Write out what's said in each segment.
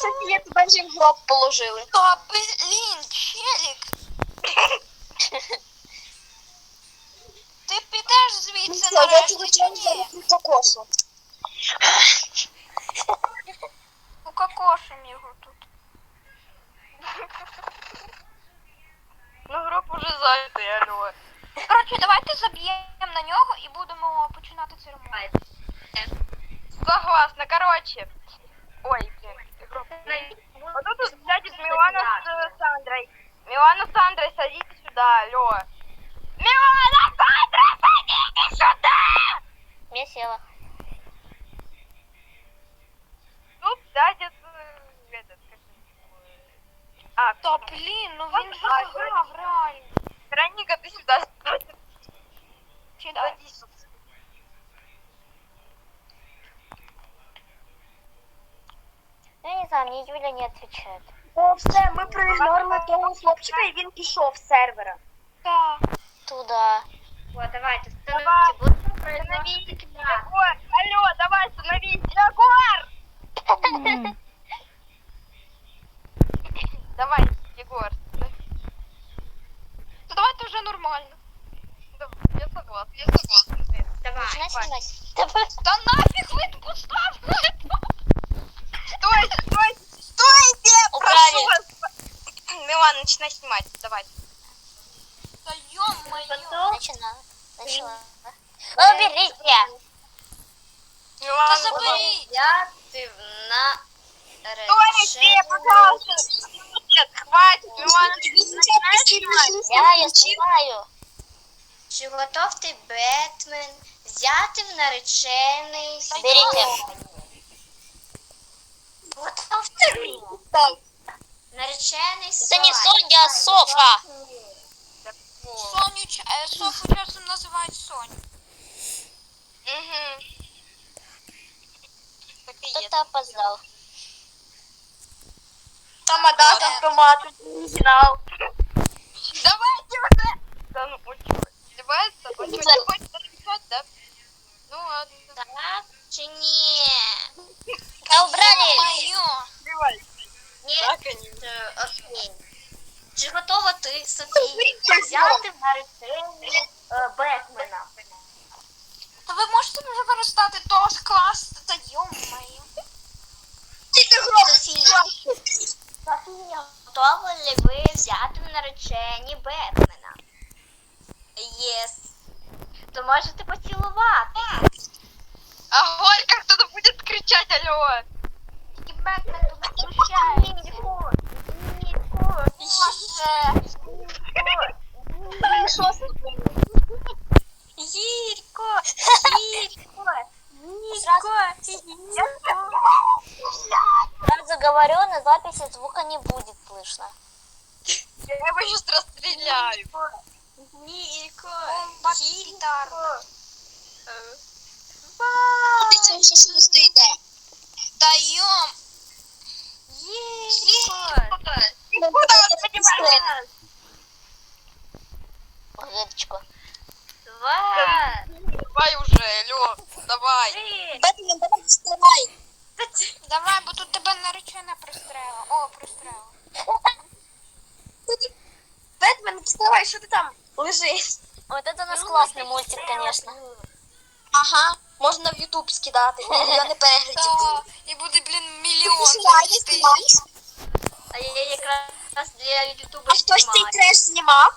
Софія, тебе вже в гроб положили. Та блін, челік. Ти підеш звідси Все, я нарешті тебе чи чаю ні? зараз кокосу. Укокошим його тут. Ну, гроб уже зайнятий, алло. Коротше, давайте заб'ємо на нього і будемо починати церемонію. Согласна, короче. Ой, блин, гроб. Вот тут сядет Милана с э, Сандрой. Милана с Сандрой, садитесь сюда, алло. Милана, Сандра, садитесь сюда! Я села. Тут сядет э, этот, как его, э, А, Та блін, ну він же Ну, я не знаю, мне Юля не отвечает. О, все, ми проігнорили того хлопчика, і він пішов з сервера. Так. Туда. Вот, давайте, Давай. становите. Вот, остановите тебя. Егор, алло, давай, остановись, Егор! Давай, Егор. То давайте вже нормально. Да, Я согласна, я согласна. Давай. Начинай давай. снимать. Давай. Та нафіг ви тут поставили? Стойте, стойте, стойте! Убрали. Прошу вас. Милана, начинай снимать, давай. Та ё-моё. Потом Начинаю. Начала. Уберите. Милана, Та заберіть. Я ты на Стойте, пожалуйста. Нет, хватит, Милана, начинай снимать. Я, я снимаю. Чи готов ти Бетмен взяти в наречений? Наречений Это не Соня. А Софа. Соню, ч- е, Софу часом називають Соню. Угу. Кто-то опоздал. Тамада з автоматом, оригінал. Давайте уже. Да ну, что, издевается? Он что, не хочет отвечать, да? Ну ладно. Так чи ні? Да убрали. Моё. Сбивай. Ні. Так они. Е, Окей. Чи готова ти, Софія, взяти в наречений е, Бетмена? Та ви можете вже перестати того скласти, та ё-моё. Тільки гроб. Софія. Софія, готові ли ви взяти в наречені Бетмена? Єс. То можете поцілувати. А горько кто-то будет кричать, алло. І Бетмен тут знущається. Ніко, Ніко, Боже. Гірко, Гірко, Ніко, Сразу говорю, на записи звука не будет слышно. Я его сейчас расстреляю. Ніко, Бомба гітар. Ти цього вже сюди стоїте. Та йом. Гірко. Куда вы понимаете? Погодочку. Два, Давай уже, алло, давай. три. Бетмен, давай вставай. Давай, бо тут тебе наречена пристрела. О, пристрела. Бетмен, вставай, що ти там лежиш? Вот это у нас классный мультик, конечно. Ага, можна в Ютуб скидати. Мільйони переглядів. Та, і буде, блін, мільйон. А я якраз для Ютуба А хтось цей знімаю. треш знімав?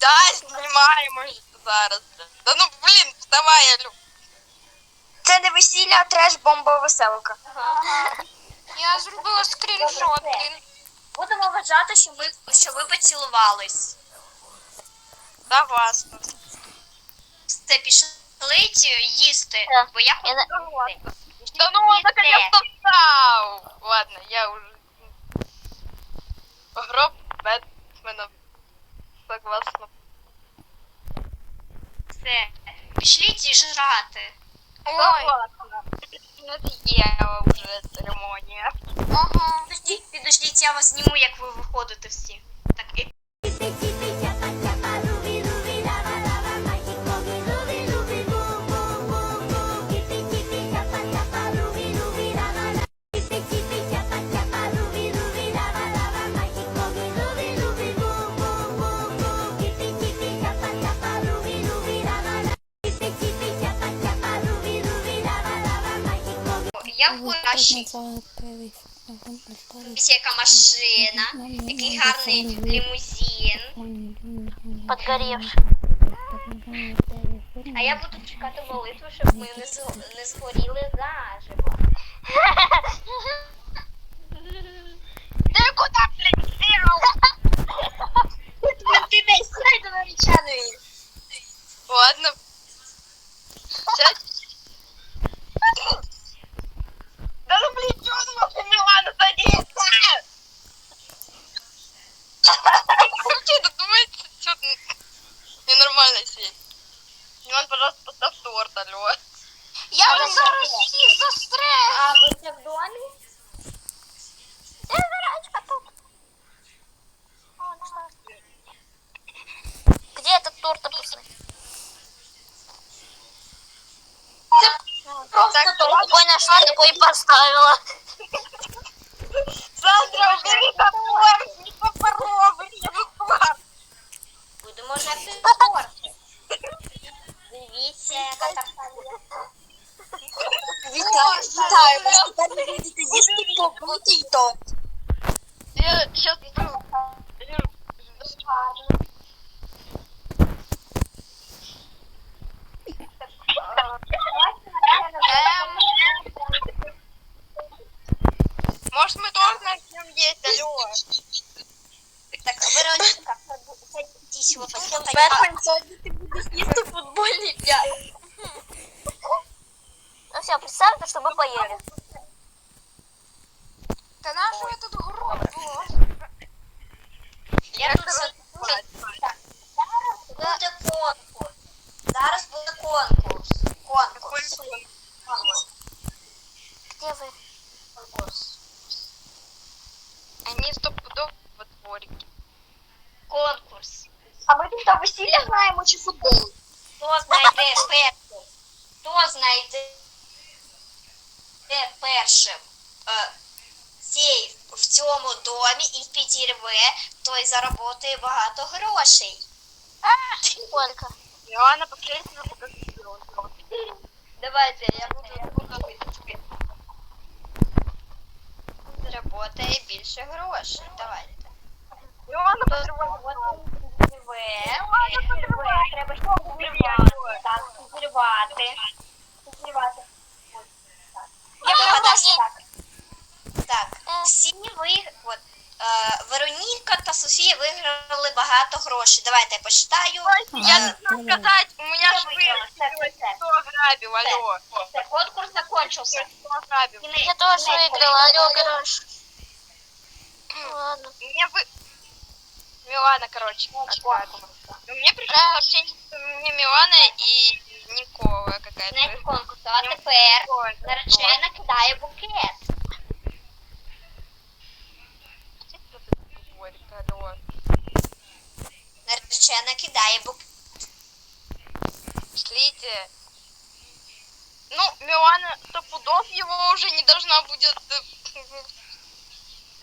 Да, уже зараз. Да ну блин, вставай, алло. Це не весілля, а треш бомба веселка. Я зробила скріншот, блін. Будемо вважати, що ви, що ви поцілувались. Согласна. Все, пішли їсти, Так. бо я Я хочу їсти. Да ну он наконец-то встал. Ладно, я уже... Гроб Бэтмена. Согласна. Все, пішліть і жрати. Ой, Согласна. Надоела уже церемония. ага. Тож Підождіть, підождіть, я вас зніму, як ви виходите всі. Я. Ось яка машина, який гарний лімузин. Подгоревший. А я буду чекати молитву, щоб ми не, зго- не згоріли заживо. Ти куди, блядь, сел? Ти десь сідай до. Ладно. Сейчас. Поставь торт, алло. Я вже зараз всіх застрелю. А ви це в домі? Где этот торт опустить? Так, Такой нашла, такой и поставила. Сандра, убери топор, не попробуй, не попробуй. Будемо жерти торт. Дивіться, яка тарханія. Вітаю, вітаю вас. Тепер ви будете їсти побутий торт. Я сейчас... Может, мы торт начнем есть, алло? Так, Вероніка, садись, вот Бетмен, сьогодні ти будеш їсти м'яч. Ну все, представьте, что вы поели. Та нащо я тут гроблю? Я тут буде конкурс. Зараз буде конкурс. Конкурс. Конкурс. Где вы? Конкурс. Они стопудово во дворике. Конкурс. А ми тут весілля граємо чи футбол? Хто знайде першим? Хто знайде першим е, сейф в цьому домі і підірве, той заработає багато грошей. Сколько? Милана, посмотрите на. Давайте, я буду, я буду Заработає більше грошей. Давайте. Хто подрывай. підірве, підірве, треба ще підірвати. Так, підірвати. Підірвати. Я догадався так. Так, всі ви, от, е, Вероніка та Софія виграли багато грошей. Давайте я посчитаю. Я должна сказать, у меня Я швы. выиграла, все, все, все. Кто ограбил, алло? Все, конкурс закончился. Кто ограбил? Кінець, Я тоже кінець выиграла, алло, конкурсу. гараж. Ладно. Мне вы... Милана, короче, отгадывала. Но мне пришло сообщение, что мне Милана и Никола Кінець какая-то. конкурсу. А тепер наречена кидає букет. Наречена кидає букет. Шлите. Ну, Милана сто пудов его уже не должна будет... э,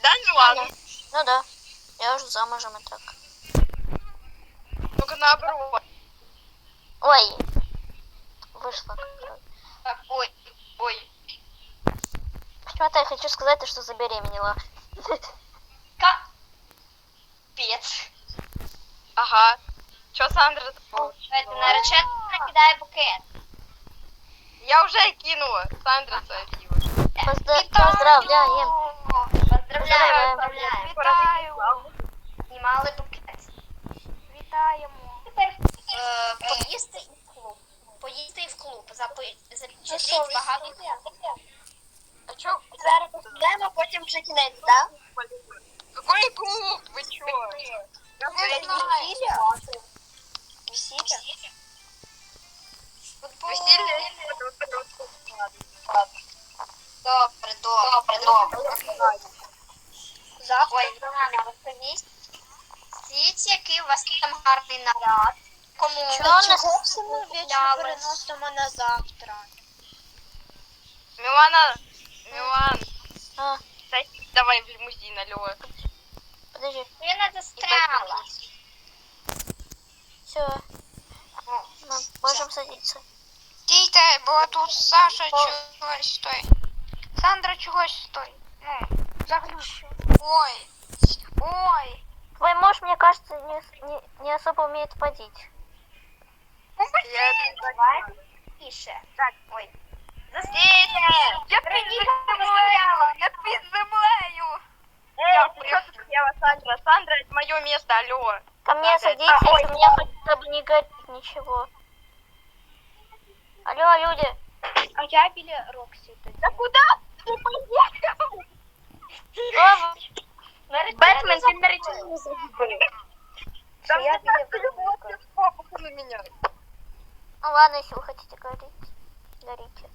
Да, Милана? Ну да. Я уже замужем и так. Только наоборот. Ой. Вышла. Так, ой, ой. Почему-то я хочу сказать, то, что забеременела. Капець. Ага. Чё, Сандра, ты Давайте, наречена кидає букет. Я уже кинула. Сандра садила. Поздра- Поздравляем. Поздравляю, поздравляю. Вітаю. Знімали букет. Вже кінець, так? Какой клуб? Вы чё? Я Весілля? Весілля? Веселье. Добре, добре, добре. Ой, Мілана, розповість. Скажіть, який у вас там гарний наряд. Кому Чого все ми вічно переносимо на завтра? Милана, Милан, А, садись давай в лимузин, алло. подожди. Я не застряла. Все. Можем садиться. Стійте, бо тут Саша чогось стой. Сандра чогось стой. Ну, заглючу. Ой. Ой. Твой муж, мне кажется, не, не, не особо умеет водить. Давай тише. Так, ой. Стійте! Я під землею! Я під землею! Эй, ты что тут села, Сандра? Сандра, это мое место, алло. Ко мне Ага. садитесь, А, ой, у меня хотя бы не горит ничего. Алло, люди. А я біля Роксі тоді. Да куда ты поехал? Что Бетмен, ти наречений загубив. Там я не біля так Вероніки. попу на меня. Ну ладно, если вы хотите говорить. Горите.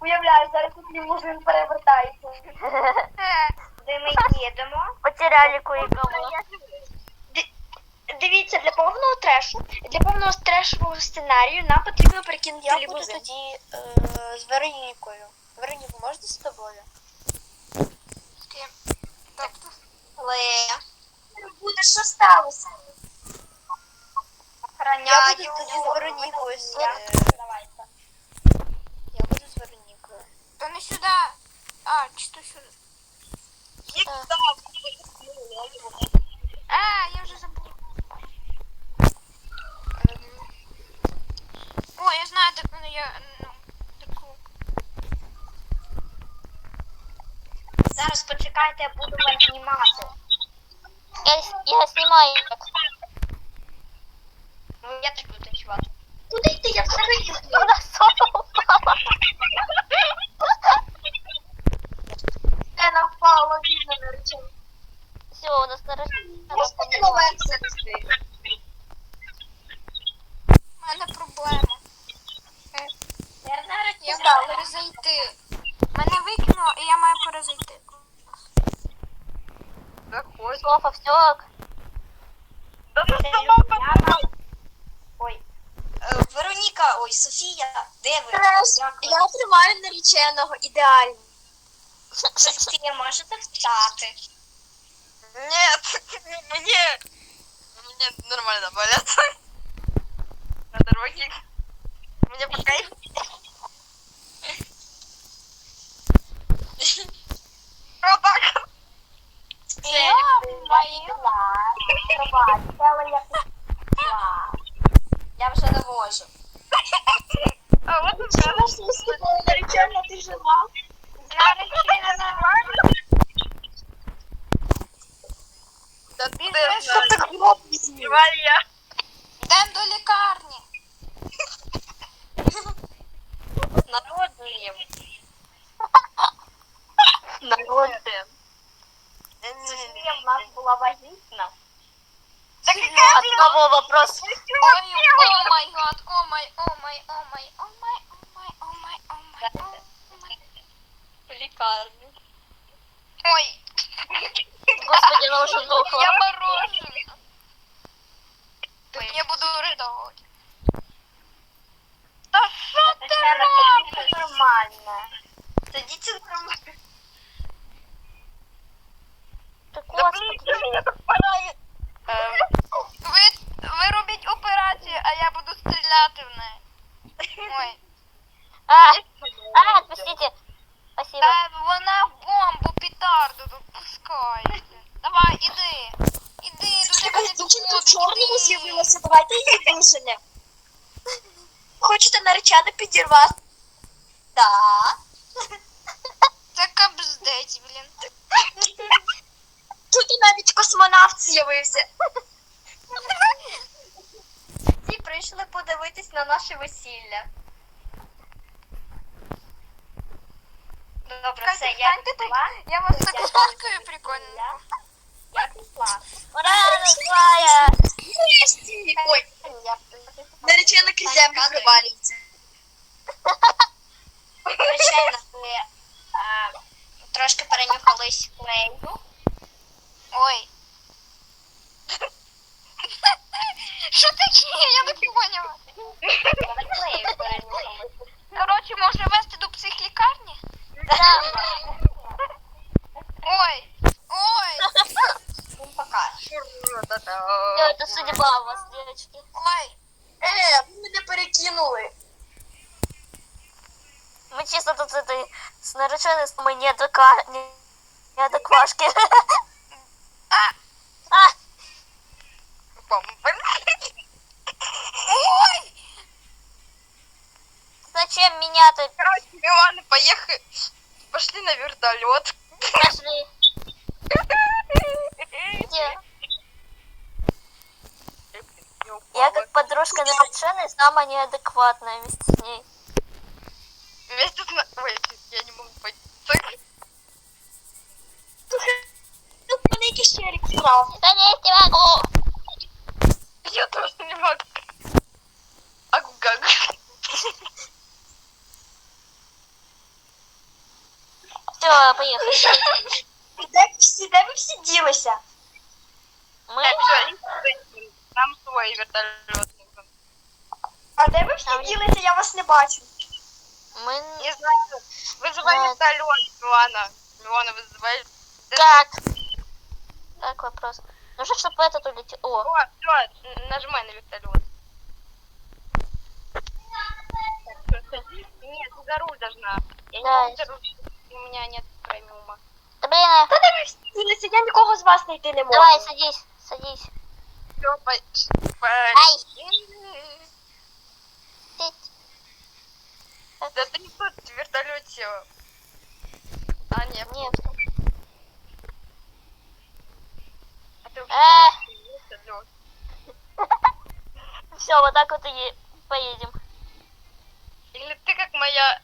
Уявляю, зараз тут лімузин перевертається. Е, Де ми їдемо? Потеряли кое-кого. Дивіться, для повного трешу, для повного трешового сценарію нам потрібно перекинути Я буду лімузин. тоді з Веронікою. Вероніку, можна з тобою? з ким? Тобто, Але буде що сталося? Я буду тоді з Веронікою. Давайте. Я то не сюди. А, чи то сюди. А, я вже забув. О, я знаю, так ну, я ну, таку. Зараз почекайте, я буду вас знімати. Я, я снимаю. Ну, я теж буду танцювати. Куди йти? Я взагалі не Она снова упала. Вона впала, видно, наречена. Господи, нове У мене проблема. Я зараз Я маю перезайти. Мене викинуло, і я маю перезайти. Заходь. Софа, все. Да ну сама Ой. Вероніка, ой, Софія, де ви? Я тримаю нареченого ідеально. Софія, можете встати? Нет, мне... Мне нормально болят. На дороге. Мне по кайфу. Ну Пробак. Я поняла. Я вже не можу. А вот и все. Причем ты жива? Я нормально. Да ты знаешь. Давай я. Йдемо до лікарні. Народним. Народным. Софія в нас була вагітна. Да какая От кого вопрос? Ой, о май гад, о май, о май, о май, о май, о май, о май, о май, о май. В лікарню. Ой, Сдохла. я мороженое. Так я буду ридовувати. Та що ти Тетяна, робиш? сидіться нормально. Садитесь нормально. Так, Да блин, что меня так пора- Ви, ви робіть операцію, а я буду стріляти в неї. Ой. А, а, отпустите. Спасибо. Та вона бомбу петарду тут пускає. Давай, іди. Іди, до тебе не доходить, іди. давайте її виженемо. Хочете наречену підірвати? Так. Це кабздець, блін. Тут і навіть космонавт з'явився. Всі прийшли подивитись на наше весілля. Добре, все, я Я вас так фоткаю прикольно. Я пішла. Вона називає... Ой, наречена крізем провалюється. Наречена, ми е, трошки перенюхались клею. Милана, поехали. Пошли на вертолет. пошли? Где? Я как подружка нареченной самая неадекватная вместе с ней. Вместе с... на- Ой, я не могу пойти. Тут мене якийсь челік вкрав. Залезть не могу. Я тоже не могу. Агугаг. Все, поехали. Де ви всі, де ви всі ділися? Мы Нам свой вертолет нужен. А де ви всі Там- ділися, я вас не бачу. мы Не знаю. Вызывай А. вертолет, Милана. Милана, вызывай. как? Как вопрос? Нужно, чтобы этот улетел. О, О, все, нажимай на вертолет. Так, всё, садись. Нет, ты за руль должна. Я не Да, могу за руль. У меня нет з вас знайти не можу. давай, садись, садись. Все, по... по- Ай. Да ты не тут в вертолете. А, нет. Нет. А ты Э. вертолет. Все, вот так вот и поедем. Или ты как моя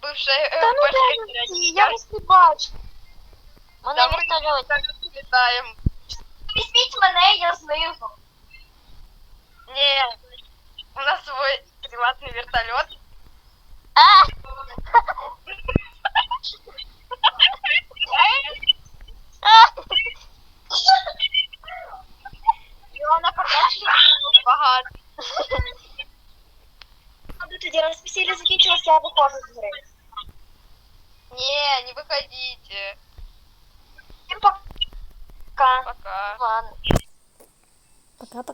бывшая э, Та ну всі, я вас не бачу. Мы Да на вертолете. вітаємо. Візьміть мене, я з ним.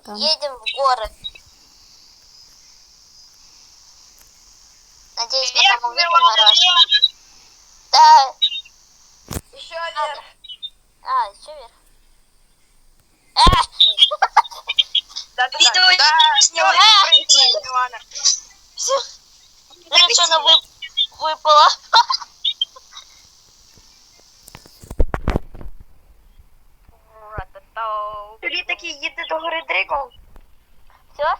Пока-пока. едем в горы. Надеюсь, мы там увидим. Мараш. Да. Еще один. А, еще вверх. А! Да, да, Видео да. Да, всё, прилетела. Милана. Все. Наречена вы... став. Юрій такий їде до гори Дригом. Все?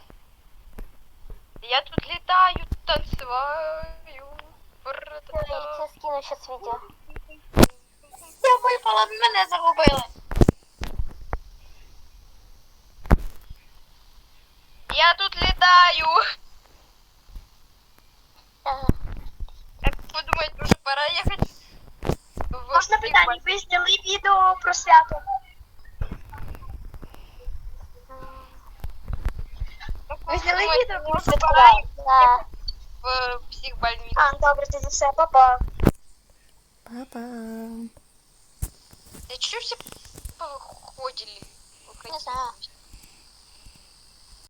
Я тут літаю, танцюваю. Юрій, це скину щас відео. Я випала, мене загубили. Я тут літаю. Ага. Як подумають, може пора їхати. Можна питання, ви зняли відео про свято? Ну, думаете, відео про уже святкування? Да. в психбольницу? А, добре, тоді все, па-па. Папа. Да что все походили? Не знаю.